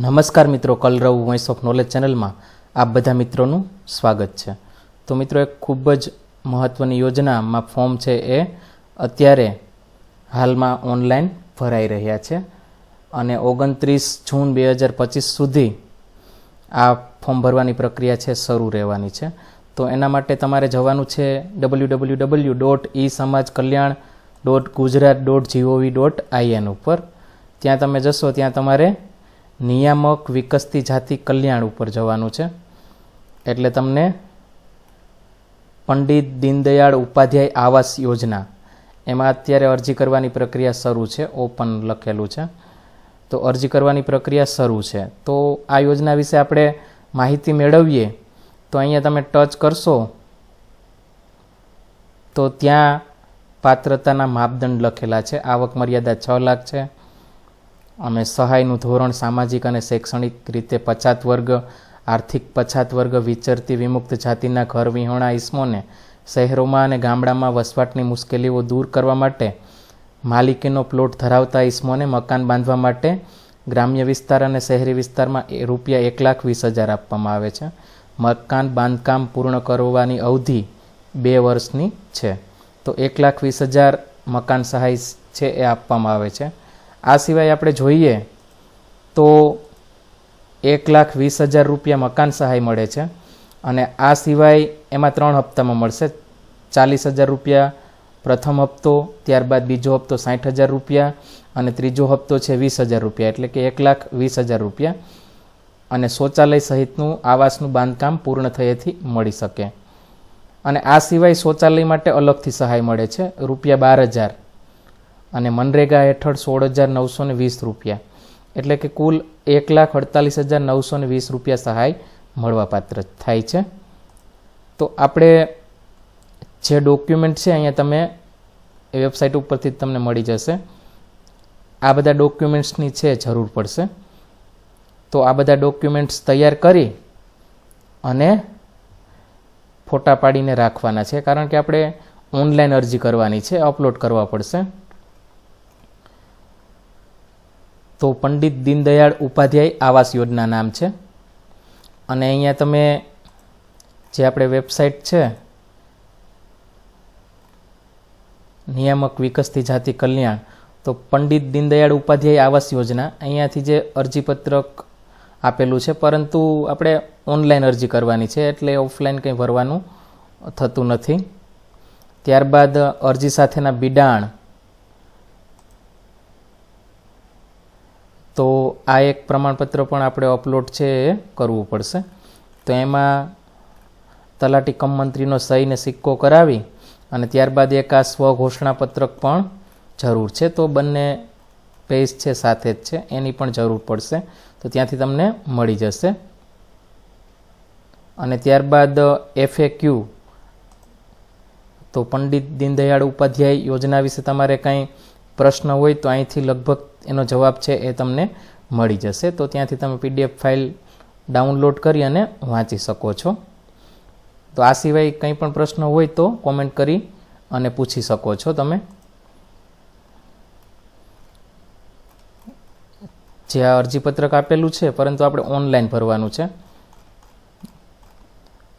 નમસ્કાર મિત્રો કલરવ voice of knowledge ચેનલમાં. આપ બધા મિત્રોનું સ્વાગત છે. તો મિત્રો, એક ખૂબ જ મહત્ત્વની યોજનામાં ફોર્મ છે એ અત્યારે હાલમાં ઓનલાઈન ભરાઈ રહ્યા છે અને ઓગણત્રીસ જૂન બે હજાર પચીસ સુધી આ ફોર્મ ભરવાની પ્રક્રિયા છે, શરૂ રહેવાની છે. તો એના માટે તમારે જવાનું છે W W W dot E Samaj Kalyan dot Gujarat dot G O V dot I N ઉપર. ત્યાં તમે જશો, ત્યાં તમારે નિયામક વિકસતી જાતિ કલ્યાણ ઉપર જવાનું છે. એટલે તમને પંડિત દીનદયાળ ઉપાધ્યાય આવાસ યોજના, એમાં અત્યારે અરજી કરવાની પ્રક્રિયા શરૂ છે, ઓપન લખેલું છે. તો અરજી કરવાની પ્રક્રિયા શરૂ છે. તો આ યોજના વિશે આપણે માહિતી મેળવીએ, તો અહીંયા તમે ટચ કરશો, તો ત્યાં પાત્રતાના માપદંડ લખેલા છે. આવક મર્યાદા છ લાખ છે. અને સહાયનું ધોરણ સામાજિક અને શૈક્ષણિક રીતે પછાત વર્ગ, આર્થિક પછાત વર્ગ, વિચરતી વિમુક્ત જાતિના ઘર વિહોણા ઈસમોને શહેરોમાં અને ગામડામાં વસવાટની મુશ્કેલીઓ દૂર કરવા માટે, માલિકીનો પ્લોટ ધરાવતા ઈસમોને મકાન બાંધવા માટે, ગ્રામ્ય વિસ્તાર અને શહેરી વિસ્તારમાં રૂપિયા એક લાખ વીસ હજાર આપવામાં આવે છે. મકાન બાંધકામ પૂર્ણ કરવાની અવધિ બે વર્ષની છે. તો એક લાખ વીસ હજાર મકાન સહાય છે એ આપવામાં આવે છે. આ સિવાય આપણે જોઈએ તો એક લાખ વીસ હજાર રૂપિયા મકાન સહાય મળે છે અને આ સિવાય એમાં ત્રણ હપ્તામાં મળશે. ચાલીસ હજાર રૂપિયા પ્રથમ હપ્તો, ત્યારબાદ બીજો હપ્તો સાઠ હજાર રૂપિયા અને ત્રીજો હપ્તો છે વીસ હજાર રૂપિયા, એટલે કે એક લાખ વીસ હજાર રૂપિયા. અને શૌચાલય સહિતનું આવાસનું બાંધકામ પૂર્ણ થયેથી મળી શકે. અને આ સિવાય શૌચાલય માટે અલગથી સહાય મળે છે, રૂપિયા બાર હજાર. અને મનરેગા હેઠળ સોળ હજાર નવસો ને વીસ રૂપિયા. એટલે કે કુલ એક લાખ અડતાલીસ હજાર નવસો ને વીસ રૂપિયા સહાય મળવાપાત્ર થાય છે. તો આપણે જે ડોક્યુમેન્ટ છે અહીંયા તમે એ વેબસાઇટ ઉપરથી જ તમને મળી જશે. આ બધા ડોક્યુમેન્ટ્સની છે જરૂર પડશે. તો આ બધા ડોક્યુમેન્ટ્સ તૈયાર કરી અને ફોટા પાડીને રાખવાના છે. કારણ કે આપણે ઓનલાઈન અરજી કરવાની છે, અપલોડ કરવા પડશે. તો પંડિત દીનદયાળ ઉપાધ્યાય આવાસ યોજના નામ છે. અને અહીંયા તમે જે આપણે વેબસાઇટ છે, નિયામક વિકસતી જાતિ કલ્યાણ, તો પંડિત દીનદયાળ ઉપાધ્યાય આવાસ યોજના અહીંયાથી જે અરજીપત્રક આપેલું છે, પરંતુ આપણે ઓનલાઈન અરજી કરવાની છે, એટલે ઓફલાઈન કંઈ ભરવાનું થતું નથી. ત્યારબાદ અરજી સાથેના બિડાણ તો આ એક પ્રમાણપત્ર પણ આપણે અપલોડ છે એ કરવું પડશે. તો એમાં તલાટી કમ મંત્રીનો સહીને સિક્કો કરાવી અને ત્યારબાદ એક આ સ્વઘોષણાપત્રક પણ જરૂર છે. તો બંને પેજ છે, સાથે જ છે. એની પણ જરૂર પડશે. તો ત્યાંથી તમને મળી જશે. અને ત્યારબાદ એફએ ક્યુ તો પંડિત દીનદયાળ ઉપાધ્યાય યોજના વિશે તમારે કંઈ પ્રશ્ન હોય તો અહીંથી લગભગ એનો જવાબ છે એ તમને મળી જશે. તો ત્યાંથી તમે પીડીએફ ફાઇલ ડાઉનલોડ કરી અને વાંચી શકો છો. તો આ સિવાય કંઈ પણ પ્રશ્ન હોય તો કોમેન્ટ કરી અને પૂછી શકો છો તમે. જે આ અરજીપત્રક આપેલું છે, પરંતુ આપણે ઓનલાઈન ભરવાનું છે.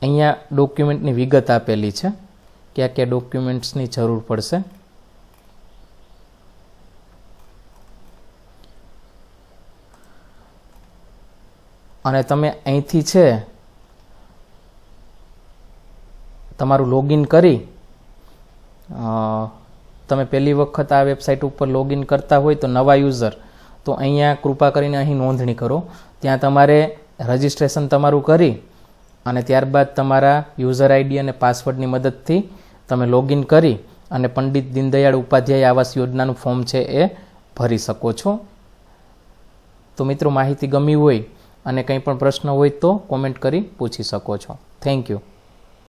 અહીંયા ડોક્યુમેન્ટની વિગત આપેલી છે. કયા કયા ડોક્યુમેન્ટ્સની જરૂર પડશે. અને તમે અહીંથી છે, તમારું લોગિન કરી તમે પહેલી વખત આ વેબસાઇટ ઉપર લોગિન કરતા હોય તો નવા યુઝર તો અહીંયા કૃપા કરીને અહીં નોંધણી કરો. ત્યાં તમારે રજિસ્ટ્રેશન તમારું કરી અને ત્યારબાદ તમારા યુઝર આઈડી અને પાસવર્ડની મદદથી તમે લોગિન કરી અને પંડિત દીનદયાળ ઉપાધ્યાય આવાસ યોજનાનું ફોર્મ છે એ ભરી શકો છો. તો મિત્રો માહિતી ગમી હોય અને કંઈ પણ પ્રશ્ન હોય તો કોમેન્ટ કરી પૂછી શકો છો. Thank you